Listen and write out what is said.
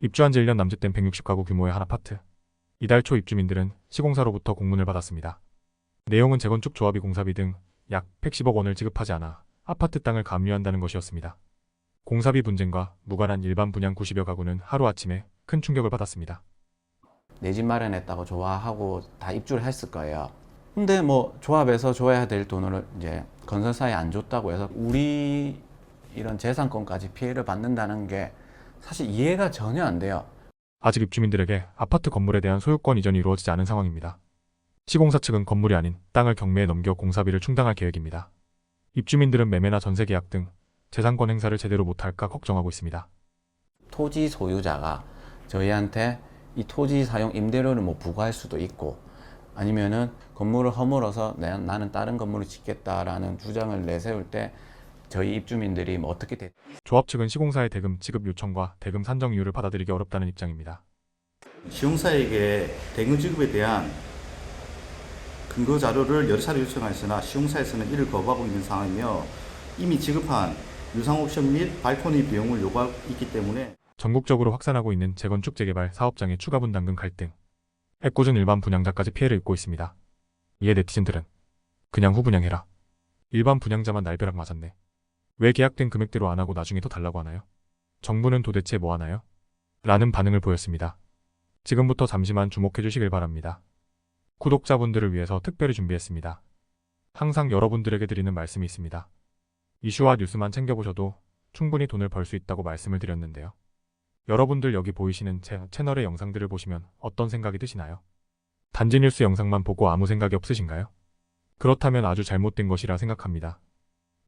입주한 지 1년 남짓된 160가구 규모의 한 아파트. 이달 초 입주민들은 시공사로부터 공문을 받았습니다. 내용은 재건축 조합이 공사비 등 약 110억 원을 지급하지 않아 아파트 땅을 감유한다는 것이었습니다. 공사비 분쟁과 무관한 일반 분양 90여 가구는 하루아침에 큰 충격을 받았습니다. 내 집 마련했다고 좋아하고 다 입주를 했을 거예요. 근데 뭐 조합에서 줘야 될 돈을 이제 건설사에 안 줬다고 해서 우리 이런 재산권까지 피해를 받는다는 게 사실 이해가 전혀 안 돼요. 아직 입주민들에게 아파트 건물에 대한 소유권 이전이 이루어지지 않은 상황입니다. 시공사 측은 건물이 아닌 땅을 경매에 넘겨 공사비를 충당할 계획입니다. 입주민들은 매매나 전세 계약 등 재산권 행사를 제대로 못할까 걱정하고 있습니다. 토지 소유자가 저희한테 이 토지 사용 임대료를 뭐 부과할 수도 있고 아니면은 건물을 허물어서 내- 나는 다른 건물을 짓겠다라는 주장을 내세울 때 저희 입주민들이 뭐 어떻게 대, 조합 측은 시공사의 대금 지급 요청과 대금 산정 이유를 받아들이기 어렵다는 입장입니다. 시용사에게 대금 지급에 대한 근거 자료를 여러 차례 요청하였으나 시용사에서는 이를 거부하고 있는 상황이며 이미 지급한 유상 옵션 및 발코니 비용을 요구하고 있기 때문에 전국적으로 확산하고 있는 재건축 재개발 사업장의 추가 분담금 갈등, 애꿎은 일반 분양자까지 피해를 입고 있습니다. 이에 네티즌들은 그냥 후분양해라. 일반 분양자만 날벼락 맞았네. 왜 계약된 금액대로 안 하고 나중에 더 달라고 하나요? 정부는 도대체 뭐 하나요? 라는 반응을 보였습니다. 지금부터 잠시만 주목해 주시길 바랍니다. 구독자분들을 위해서 특별히 준비했습니다. 항상 여러분들에게 드리는 말씀이 있습니다. 이슈와 뉴스만 챙겨보셔도 충분히 돈을 벌 수 있다고 말씀을 드렸는데요. 여러분들 여기 보이시는 제 채널의 영상들을 보시면 어떤 생각이 드시나요? 단지 뉴스 영상만 보고 아무 생각이 없으신가요? 그렇다면 아주 잘못된 것이라 생각합니다.